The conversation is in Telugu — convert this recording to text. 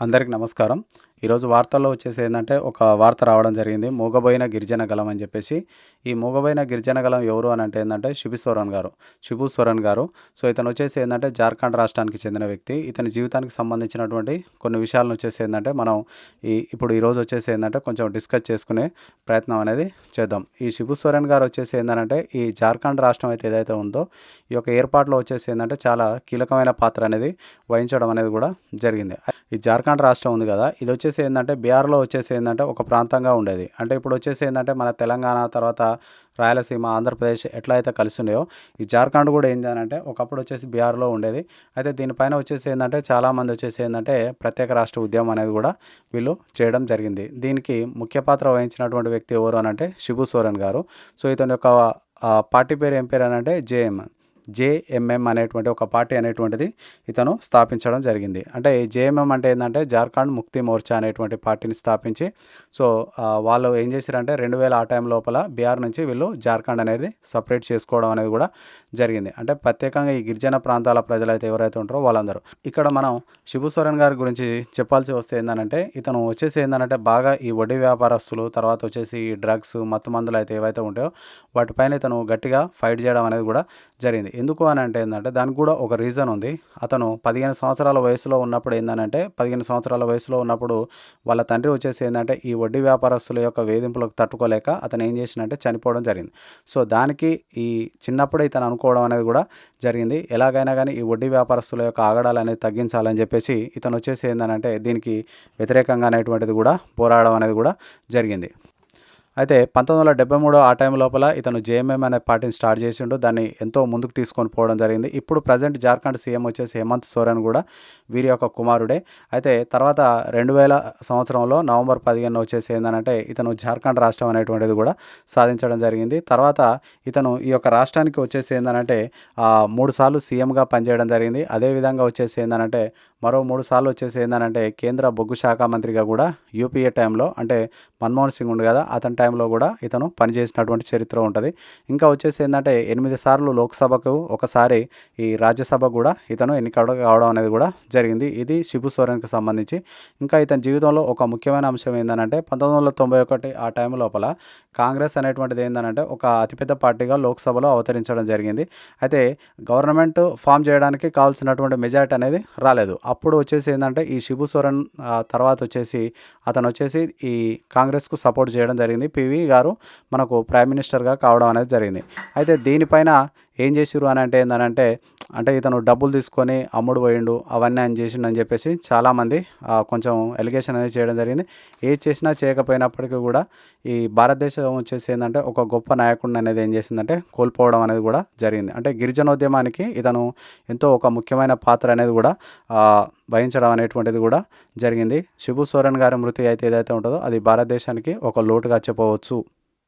అందరికి నమస్కారం. ఈరోజు వార్తల్లో వచ్చేసి ఏంటంటే ఒక వార్త రావడం జరిగింది. మూగబోయిన గిరిజన గలం అని చెప్పేసి. ఈ మూగబోయిన గిరిజన గలం ఎవరు అని అంటే ఏంటంటే శిబు సోరెన్ గారు. శిబు సోరెన్ గారు. సో ఇతను వచ్చేసి ఏంటంటే జార్ఖండ్ రాష్ట్రానికి చెందిన వ్యక్తి. ఇతని జీవితానికి సంబంధించినటువంటి కొన్ని విషయాలను వచ్చేసి ఏంటంటే మనం ఈ ఇప్పుడు ఈరోజు వచ్చేసి ఏంటంటే కొంచెం డిస్కస్ చేసుకునే ప్రయత్నం అనేది చేద్దాం. ఈ శిబు సోరెన్ గారు వచ్చేసి ఏంటంటే ఈ జార్ఖండ్ రాష్ట్రం అయితే ఏదైతే ఉందో ఈ యొక్క ఏర్పాటులో వచ్చేసి ఏంటంటే చాలా కీలకమైన పాత్ర అనేది వహించడం అనేది కూడా జరిగింది. ఈ జార్ఖండ్ రాష్ట్రం ఉంది కదా ఇది వచ్చేసి ఏంటంటే బీహార్లో వచ్చేసి ఏంటంటే ఒక ప్రాంతంగా ఉండేది. అంటే ఇప్పుడు వచ్చేసి ఏంటంటే మన తెలంగాణ తర్వాత రాయలసీమ ఆంధ్రప్రదేశ్ ఎట్లా అయితే కలిసి ఉన్నాయో ఈ జార్ఖండ్ కూడా ఏంటంటే ఒకప్పుడు వచ్చేసి బీహార్లో ఉండేది. అయితే దీనిపైన వచ్చేసి ఏంటంటే చాలామంది వచ్చేసి ఏంటంటే ప్రత్యేక రాష్ట్ర ఉద్యమం అనేది కూడా వీళ్ళు చేయడం జరిగింది. దీనికి ముఖ్య పాత్ర వహించినటువంటి వ్యక్తి ఎవరు అని అంటే శిబు సోరెన్ గారు. సో ఇతని యొక్క పార్టీ పేరు ఏం పేరు అని అంటే జేఎం. జేఎంఎం అనేటువంటి ఒక పార్టీ అనేటువంటిది ఇతను స్థాపించడం జరిగింది. అంటే జేఎంఎం అంటే ఏంటంటే జార్ఖండ్ ముక్తి మోర్చా అనేటువంటి పార్టీని స్థాపించి సో వాళ్ళు ఏం చేశారంటే రెండు వేల ఆ టైం లోపల బీహార్ నుంచి వీళ్ళు జార్ఖండ్ అనేది సపరేట్ చేసుకోవడం అనేది కూడా జరిగింది. అంటే ప్రత్యేకంగా ఈ గిరిజన ప్రాంతాల ప్రజలైతే ఎవరైతే ఉంటారో వాళ్ళందరూ. ఇక్కడ మనం శిబు సోరెన్ గారి గురించి చెప్పాల్సి వస్తే ఏంటంటే ఇతను వచ్చేసి ఏంటంటే బాగా ఈ వడ్డీ వ్యాపారస్తులు తర్వాత వచ్చేసి ఈ డ్రగ్స్ మత్తు మందులు అయితే ఏవైతే ఉంటాయో వాటిపైన ఇతను గట్టిగా ఫైట్ చేయడం అనేది కూడా జరిగింది. ఎందుకు అని అంటే ఏంటంటే దానికి కూడా ఒక రీజన్ ఉంది. అతను పదిహేను సంవత్సరాల వయసులో ఉన్నప్పుడు ఏంటంటే పదిహేను సంవత్సరాల వయసులో ఉన్నప్పుడు వాళ్ళ తండ్రి వచ్చేసి ఏంటంటే ఈ వడ్డీ వ్యాపారస్తుల యొక్క వేధింపులకు తట్టుకోలేక అతను ఏం చేసినంటే చనిపోవడం జరిగింది. సో దానికి ఈ చిన్నప్పుడే ఇతను అనుకోవడం అనేది కూడా జరిగింది. ఎలాగైనా కానీ ఈ వడ్డీ వ్యాపారస్తుల యొక్క ఆగడాలు అనేది తగ్గించాలని చెప్పేసి ఇతను వచ్చేసి ఏంటంటే దీనికి వ్యతిరేకంగా అనేటువంటిది కూడా పోరాడడం అనేది కూడా జరిగింది. అయితే పంతొమ్మిది వందల డెబ్బై మూడు ఆ టైం లోపల ఇతను జేఎంఎం అనే పార్టీని స్టార్ట్ చేసిండు. దాన్ని ఎంతో ముందుకు తీసుకొని పోవడం జరిగింది. ఇప్పుడు ప్రజెంట్ జార్ఖండ్ సీఎం వచ్చేసి హేమంత్ సోరెన్ కూడా వీరి యొక్క కుమారుడే. అయితే తర్వాత రెండు వేల సంవత్సరంలో నవంబర్ పదిహేను వచ్చేసి ఏంటంటే ఇతను జార్ఖండ్ రాష్ట్రం అనేటువంటిది కూడా సాధించడం జరిగింది. తర్వాత ఇతను ఈ యొక్క రాష్ట్రానికి వచ్చేసి ఏంటంటే మూడు సార్లు సీఎంగా పనిచేయడం జరిగింది. అదేవిధంగా వచ్చేసి ఏంటంటే మరో మూడు సార్లు వచ్చేసి ఏంటంటే కేంద్ర బొగ్గు శాఖ మంత్రిగా కూడా యూపీఏ టైంలో అంటే మన్మోహన్ సింగ్ ఉండు కదా అతని టైంలో కూడా ఇతను పనిచేసినటువంటి చరిత్ర ఉంటుంది. ఇంకా వచ్చేసి ఏంటంటే ఎనిమిది సార్లు లోక్సభకు ఒకసారి ఈ రాజ్యసభ కూడా ఇతను ఎన్నిక కావడం అనేది కూడా జరిగింది. ఇది శిబు సోరెన్కి సంబంధించి. ఇంకా ఇతని జీవితంలో ఒక ముఖ్యమైన అంశం ఏంటంటే పంతొమ్మిది వందల తొంభై ఒకటి ఆ టైం లోపల కాంగ్రెస్ అనేటువంటిది ఏంటంటే ఒక అతిపెద్ద పార్టీగా లోక్సభలో అవతరించడం జరిగింది. అయితే గవర్నమెంట్ ఫామ్ చేయడానికి కావాల్సినటువంటి మెజారిటీ అనేది రాలేదు. అప్పుడు వచ్చేసి ఏంటంటే ఈ శిబు సోరెన్ తర్వాత వచ్చేసి అతను వచ్చేసి ఈ కాంగ్రెస్కు సపోర్ట్ చేయడం జరిగింది. పివి గారు మనకు ప్రైమ్ మినిస్టర్గా కావడం అనేది జరిగింది. అయితే దీనిపైన ఏం చేసిరు అని అంటే ఏంటంటే అంటే ఇతను డబ్బులు తీసుకొని అమ్ముడు పోయిండు అవన్నీ ఆయన చేసిండు అని చెప్పేసి చాలామంది కొంచెం ఎలిగేషన్ అనేది చేయడం జరిగింది. ఏది చేసినా చేయకపోయినప్పటికీ కూడా ఈ భారతదేశం వచ్చేసి ఏంటంటే ఒక గొప్ప నాయకుడిని అనేది ఏం చేసిందంటే కోల్పోవడం అనేది కూడా జరిగింది. అంటే గిరిజనోద్యమానికి ఇతను ఎంతో ఒక ముఖ్యమైన పాత్ర అనేది కూడా వహించడం అనేటువంటిది కూడా జరిగింది. శిబు సోరెన్ గారి మృతి అయితే ఏదైతే ఉంటుందో అది భారతదేశానికి ఒక లోటుగా చెప్పవచ్చు.